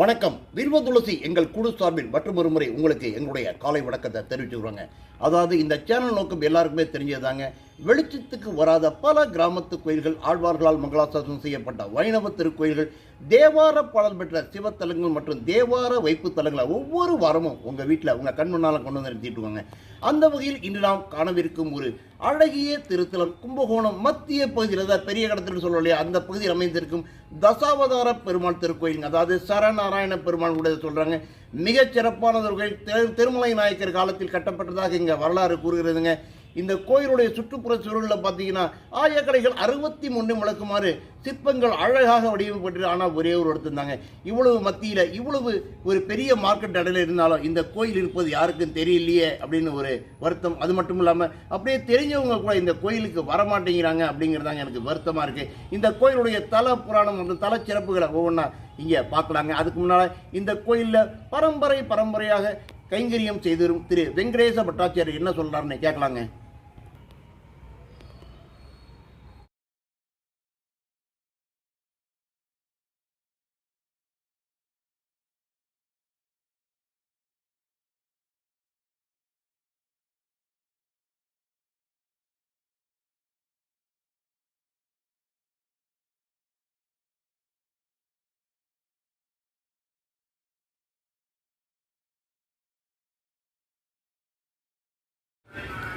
வணக்கம். வில்வ துளசி எங்கள் குழு சார்பில் மற்றும் ஒரு முறை உங்களுக்கு எங்களுடைய காலை வணக்கத்தை தெரிவிச்சுக்கிறோங்க. அதாவது இந்த சேனல் நோக்கம் எல்லாருக்குமே தெரிஞ்சதாங்க வெளிச்சத்துக்கு வராத பல கிராமத்து கோயில்கள் ஆழ்வார்களால் மங்களாசாசனம் செய்யப்பட்ட வைணவ திருக்கோயில்கள் தேவார பாடல் பெற்ற சிவத்தலங்கள் மற்றும் தேவார வைப்பு தலங்களை ஒவ்வொரு வாரமும் உங்கள் வீட்டில் உங்கள் கண் முன்னால் கொண்டு வந்து நிறுத்திட்டுவாங்க அந்த வகையில் இன்று நாம் காணவிருக்கும் ஒரு அழகிய திருத்தலம் கும்பகோணம் மத்திய பகுதியில் அதாவது பெரிய கடத்தில் சொல்லலையா அந்த பகுதியில் அமைந்திருக்கும் தசாவதார பெருமாள் திருக்கோயில் அதாவது சரநாராயண பெருமாள் கூட சொல்கிறாங்க மிகச் சிறப்பானது ஒரு கோயில். திரு- திருமலை நாயக்கர் காலத்தில் கட்டப்பட்டதாக இங்கே வரலாறு கூறுகிறதுங்க. இந்த கோயிலுடைய சுற்றுப்புற சூழலில் பார்த்தீங்கன்னா ஆயக்கடைகள் அறுபத்தி மூணு முழக்குமாறு சிற்பங்கள் அழகாக வடிவமைப்பட்டு ஆனால் ஒரே ஒரு இடத்துல இருந்தாங்க இவ்வளவு மத்தியில் இவ்வளவு ஒரு பெரிய மார்க்கெட் இடையில இருந்தாலும் இந்த கோயில் இருப்பது யாருக்கும் தெரியலையே அப்படின்னு ஒரு வருத்தம். அது மட்டும் இல்லாமல் அப்படியே தெரிஞ்சவங்க கூட இந்த கோயிலுக்கு வரமாட்டேங்கிறாங்க அப்படிங்கிறதாங்க எனக்கு வருத்தமாக இருக்குது இந்த கோயிலுடைய தல புராணம் மற்றும் தல சிறப்புகளை ஒவ்வொன்றா இங்கே பார்க்கலாங்க அதுக்கு முன்னால் இந்த கோயிலில் பரம்பரை பரம்பரையாக கைங்கரியம் செய்து வரும் திரு வெங்கடேச பட்டாச்சாரியர் என்ன சொல்கிறாருன்னு கேட்கலாங்க.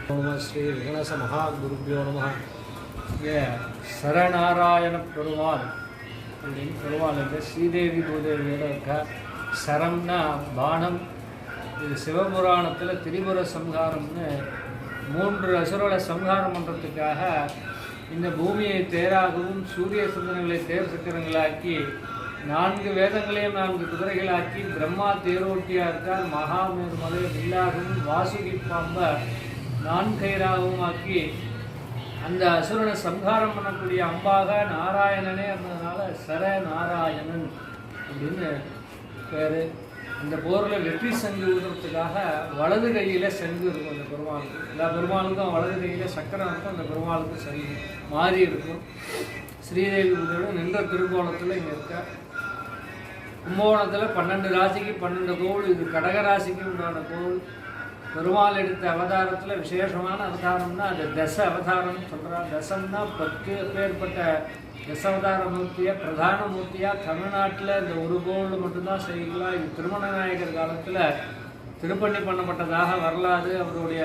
ஸ்ரீ விகணச மகா குருபியோ நம. இங்கே சரநாராயண பெருமாள் அப்படின்னு பெருமாள் இருக்க ஸ்ரீதேவி பூதேவியோட இருக்க சரம்னா பானம். இது சிவபுராணத்தில் திரிபுர சம்ஹாரம்னு மூன்று அசுரலை சம்ஹாரம் பண்ணுறதுக்காக இந்த பூமியை தேராகவும் சூரிய சந்திரங்களை தேர் சக்கரங்களாக்கி நான்கு வேதங்களையும் நான்கு குதிரைகளாக்கி பிரம்மா தேரோட்டியாக இருக்கார் மகாமேரு மலை வில்லாகவும் வாசுகி பாம்பை நான்கயிறாகவும் ஆக்கி அந்த அசுரனை சம்ஹாரம் பண்ணக்கூடிய அம்பாக நாராயணனே இருந்ததுனால சர நாராயணன் அப்படின்னு பேர். அந்த போரில் வெற்றி சங்கு விடுறதுக்காக வலது கையில் சங்கு இருக்கும் அந்த பெருமாளுக்கு. எல்லா பெருமாளுக்கும் வலது கையில் சக்கரம் இருக்கும் அந்த பெருமாளுக்கும் சங்கு மாறி இருக்கும். ஸ்ரீதேவி பூஜையோட நின்ற திருக்கோணத்தில் இங்கே இருக்க. கும்பகோணத்தில் பன்னெண்டு ராசிக்கு பன்னெண்டு கோவில் இது கடகராசிக்கு உண்டான கோவில் பெருமாள் எடுத்த அவதாரத்தில் விசேஷமான அவதாரம்னா அது தச அவதாரம்னு சொல்கிறார் தசம்னா பத்து பேர்பட்ட தசாவதார மூர்த்தியாக பிரதான மூர்த்தியாக தமிழ்நாட்டில் இந்த ஒரு கோவில் மட்டும்தான் செய்யலாம் இது திருமண நாயகர் காலத்தில் திருப்பணி பண்ணப்பட்டதாக வரலாறு அவருடைய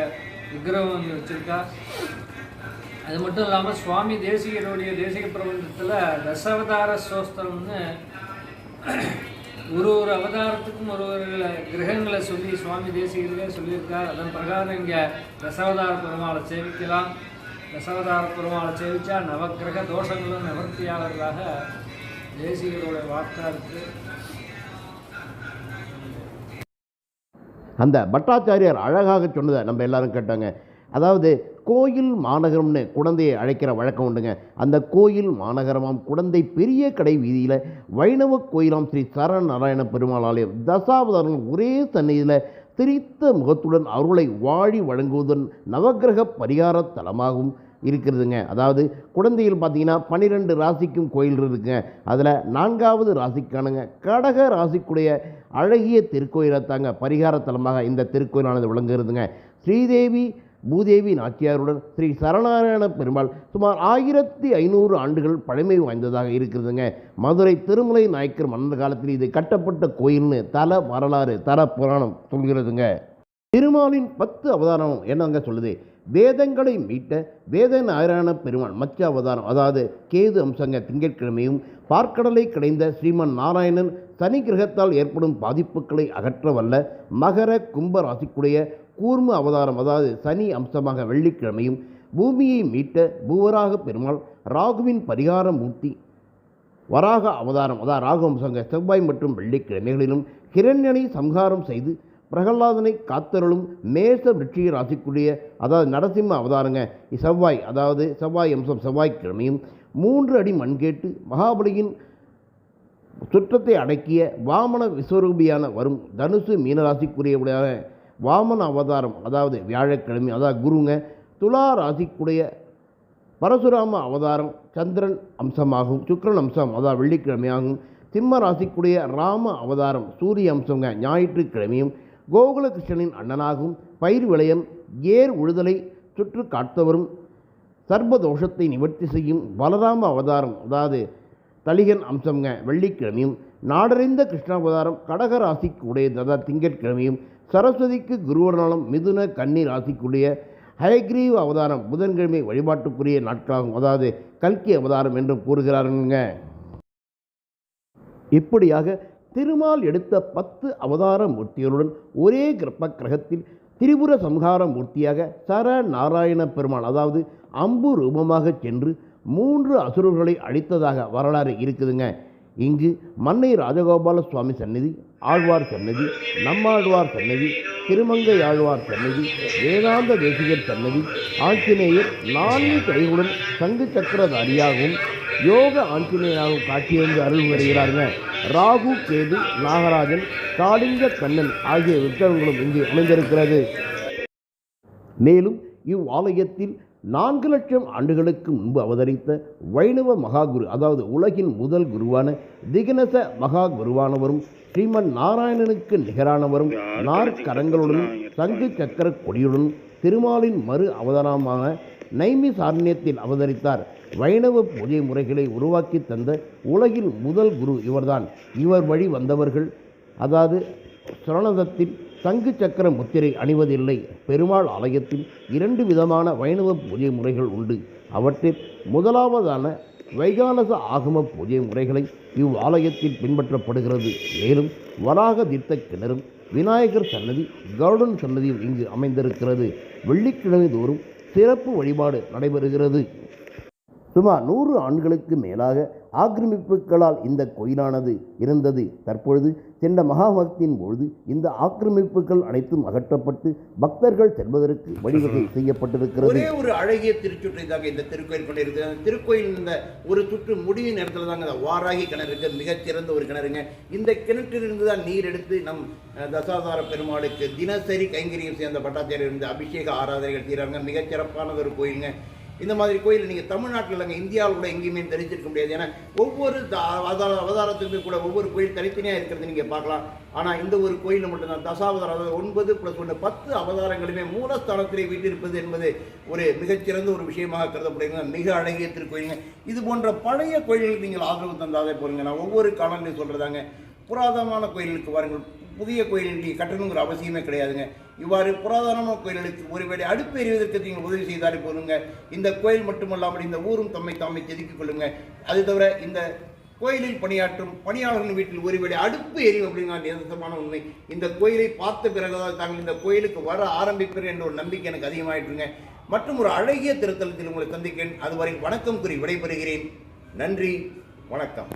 விக்கிரகம் வந்து வச்சுருக்கா. அது மட்டும் இல்லாமல் சுவாமி தேசிகருடைய தேசிக பிரபஞ்சத்தில் தசாவதார சோஸ்திரம்னு ஒரு ஒரு அவதாரத்துக்கும் ஒரு ஒரு கிரகங்களை சொல்லி சுவாமி தேசிகர்களே சொல்லியிருக்கார். அதன் பிரகாரம் இங்கே தசாவதார பெருமாளை சேவிக்கலாம். தசாவதார பெருமாளை சேவித்தா நவக்கிரக தோஷங்களும் நிவர்த்தியாளர்களாக தேசிகளோட வார்த்தா இருக்குது அந்த பட்டாச்சாரியார் அழகாக சொன்னதை நம்ம எல்லாரும் கேட்டாங்க. அதாவது கோயில் மாநகரம்னு குழந்தையை அழைக்கிற வழக்கம் உண்டுங்க. அந்த கோயில் மாநகரமாம் குழந்தை பெரிய கடை வீதியில் வைணவ கோயிலாம் ஸ்ரீ சரணநாராயண பெருமாள் ஆலயம் தசாவதாரம் ஒரே சந்நிதியில் திரித்த முகத்துடன் அருளை வாழி வழங்குவதன் நவக்கிரக பரிகார தலமாகவும் இருக்கிறதுங்க. அதாவது குழந்தையில் பார்த்தீங்கன்னா பன்னிரெண்டு ராசிக்கும் கோயில் இருக்குங்க. அதில் நான்காவது ராசிக்கானுங்க கடக ராசிக்குடைய அழகிய திருக்கோயிலை தாங்க பரிகார தலமாக இந்த திருக்கோயிலானது விளங்குகிறதுங்க. ஸ்ரீதேவி பூதேவி நாச்சியாருடன் ஸ்ரீ சரணாராயண பெருமாள் சுமார் ஆயிரத்தி ஐநூறு ஆண்டுகள் பழமை வாய்ந்ததாக இருக்கிறதுங்க. மதுரை திருமலை நாயக்கர் மன்னர் காலத்தில் இது கட்டப்பட்ட கோயில்னு தல வரலாறு தல புராணம் சொல்கிறதுங்க. திருமாலின் பத்து அவதாரம் என்னங்க சொல்லுது? வேதங்களை மீட்ட வேத நாராயண பெருமான் மச்ச அவதாரம் அதாவது கேது அம்சங்க திங்கட்கிழமையும் பார்க்கடலை கிடைந்த ஸ்ரீமன் நாராயணன் சனி கிரகத்தால் ஏற்படும் பாதிப்புகளை அகற்ற வல்ல மகர கும்ப ராசிக்குடைய கூர்ம அவதாரம் அதாவது சனி அம்சமாக வெள்ளிக்கிழமையும் பூமியை மீட்ட பூவராக பெருமாள் ராகுவின் பரிகார மூர்த்தி வராக அவதாரம் அதாவது ராகு அம்சங்க செவ்வாய் மற்றும் வெள்ளிக்கிழமைகளிலும் கிரண்யனை சம்ஹாரம் செய்து பிரகலாதனை காத்தருளும் மேச வெற்றிய ராசிக்குரிய அதாவது நரசிம்ம அவதாரங்க செவ்வாய் அதாவது செவ்வாய் அம்சம் செவ்வாய்க்கிழமையும் மூன்று அடி மண் கேட்டு மகாபலியின் சுற்றத்தை அடக்கிய வாமன விஸ்வரூபியான வரும் தனுசு மீனராசிக்குரியவுடைய வாமன அவதாரம் அதாவது வியாழக்கிழமை அதாவது குருங்க துலா ராசிக்குடைய பரசுராம அவதாரம் சந்திரன் அம்சமாகும் சுக்கரன் அம்சம் அதாவது வெள்ளிக்கிழமையாகும் சிம்ம ராசிக்குடைய ராம அவதாரம் சூரிய அம்சங்க ஞாயிற்றுக்கிழமையும் கோகுலகிருஷ்ணனின் அண்ணனாகும். பயிர் விளையம் ஏர் உழுதலை சுற்று காத்தவரும் சர்பதோஷத்தை நிவர்த்தி செய்யும் பலராம அவதாரம் அதாவது தலிகன் அம்சம்ங்க. வெள்ளிக்கிழமையும் நாடறிந்த கிருஷ்ணாவதாரம் கடக ராசிக்கு உடையது திங்கட்கிழமையும் சரஸ்வதிக்கு குருவனாலும் மிதுன கன்னி ராசிக்குடைய ஹயக்ரீவ் அவதாரம் புதன்கிழமை வழிபாட்டுக்குரிய நாட்களாகும். அதாவது கல்கி அவதாரம் என்றும் கூறுகிறாருங்க. இப்படியாக திருமால் எடுத்த பத்து அவதார மூர்த்திகளுடன் ஒரே கிரப்ப கிரகத்தில் திரிபுர சம்ஹார மூர்த்தியாக சர நாராயண பெருமாள் அதாவது அம்பு ரூபமாக சென்று மூன்று அசுரர்களை அழித்ததாக வரலாறு இருக்குதுங்க. இங்கு மன்னை ராஜகோபால சுவாமி சன்னதி ஆழ்வார் சன்னதி நம்மாழ்வார் சன்னதி திருமங்கை ஆழ்வார் சன்னதி வேதாந்த தேசிகர் சன்னதி ஆஞ்சநேயர் நான்கு கைகளுடன் சங்கு சக்கரதாரியாகவும் யோக ஆஞ்சநேயராகவும் காட்சியளித்து அருள் வருகிறாருங்க ராகு கேது நாகராஜன் காளிங்க கண்ணன் ஆகிய விக்கிரகங்களும் இங்கு அமைந்திருக்கிறது. மேலும் இவ்வாலயத்தில் நான்கு லட்சம் ஆண்டுகளுக்கு முன்பு அவதரித்த வைணவ மகாகுரு அதாவது உலகின் முதல் குருவான திகனச மகா குருவானவரும் ஸ்ரீமன் நாராயணனுக்கு நிகரானவரும் நாற்கரங்களுடனும் சங்கு சக்கர கொடியுடனும் திருமாலின் மறு அவதாரமான நைமி சாரண்யத்தில் அவதரித்தார். வைணவ பூஜை முறைகளை உருவாக்கி தந்த உலகின் முதல் குரு இவர்தான். இவர் வழி வந்தவர்கள் அதாவது சரணதத்தில் சங்கு சக்கர முத்திரை அணிவதில்லை. பெருமாள் ஆலயத்தில் இரண்டு விதமான வைணவ பூஜை முறைகள் உண்டு. அவற்றில் முதலாவதான வைகாலச ஆகம பூஜை முறைகளை இவ்வாலயத்தில் பின்பற்றப்படுகிறது. மேலும் வராக தீர்த்த கிணறும் விநாயகர் சன்னதி கருடன் சன்னதியும் இங்கு அமைந்திருக்கிறது. வெள்ளிக்கிழமை தோறும் சிறப்பு வழிபாடு நடைபெறுகிறது. சுமார் நூறு ஆண்களுக்கு மேலாக ஆக்கிரமிப்புகளால் இந்த கோயிலானது இருந்தது. தற்பொழுது சென்ற மகாபக்தியின் பொழுது இந்த ஆக்கிரமிப்புகள் அனைத்தும் அகற்றப்பட்டு பக்தர்கள் செல்வதற்கு வழிவகை செய்யப்பட்டிருக்கிறது. ஒரே ஒரு அழகிய திருச்சுற்றை தாங்க இந்த திருக்கோயில் கொண்டிருக்கு அந்த திருக்கோயில் இந்த ஒரு சுற்று முடியும் நேரத்தில் தாங்க இந்த வாராகி கிணறு இருக்கு. மிகச்சிறந்த ஒரு கிணறுங்க. இந்த கிணற்றிலிருந்து தான் நீர் எடுத்து நம் தசாதார பெருமாளுக்கு தினசரி கைங்கரியம் சேர்ந்த பட்டாச்சாரியர் இருந்து அபிஷேக ஆராதனைகள் செய்கிறாங்க மிகச்சிறப்பானது ஒரு கோயிலுங்க. இந்த மாதிரி கோயில் நீங்கள் தமிழ்நாட்டில் இல்லைங்க இந்தியாவில் கூட எங்கேயுமே தெரிஞ்சிருக்க முடியாது. ஏன்னா ஒவ்வொரு அவதார அவதாரத்துக்குமே கூட ஒவ்வொரு கோயில் தனித்தனியாக இருக்கிறது நீங்கள் பார்க்கலாம். ஆனால் இந்த ஒரு கோயிலில் மட்டும்தான். தசாவதாரம் அதாவது ஒன்பது ப்ளஸ் ஒன்று பத்து அவதாரங்களுமே மூலஸ்தானத்திலே வீட்டிருப்பது என்பது ஒரு மிகச்சிறந்த ஒரு விஷயமாக கருதப்படுகிறது. மிக அழகிய திருக்கோயிலுங்க. இது போன்ற பழைய கோயில்களுக்கு நீங்கள் ஆதரவு தந்தாதே போகிறீங்க நான் ஒவ்வொரு காலங்களையும் சொல்கிறதாங்க புராதனமான கோயிலுக்கு வாருங்கள். புதிய கோயில் நீங்கள் கட்டணுங்கிற அவசியமே கிடையாதுங்க. இவ்வாறு புராதனமான கோயில்களுக்கு ஒருவேளை அடுப்பு எறிவதற்கு நீங்கள் உதவி செய்தாலே போதுங்க. இந்த கோயில் மட்டுமல்லாமல் இந்த ஊரும் தம்மை தாமை செதுக்கிக் கொள்ளுங்க. அது தவிர இந்த கோயிலில் பணியாற்றும் பணியாளர்கள் வீட்டில் ஒருவேளை அடுப்பு எரியும் அப்படிங்கிற நிதர்சனமான உண்மை. இந்த கோயிலை பார்த்த பிறகுதான் தாங்கள் இந்த கோயிலுக்கு வர ஆரம்பிப்பீர்கள் என்ற ஒரு நம்பிக்கை எனக்கு அதிகமாயிட்டுருங்க மற்றும் ஒரு அழகிய திருத்தலத்தில் உங்களை சந்திக்கிறேன். அதுவரை வணக்கம் கூறி விடைபெறுகிறேன். நன்றி. வணக்கம்.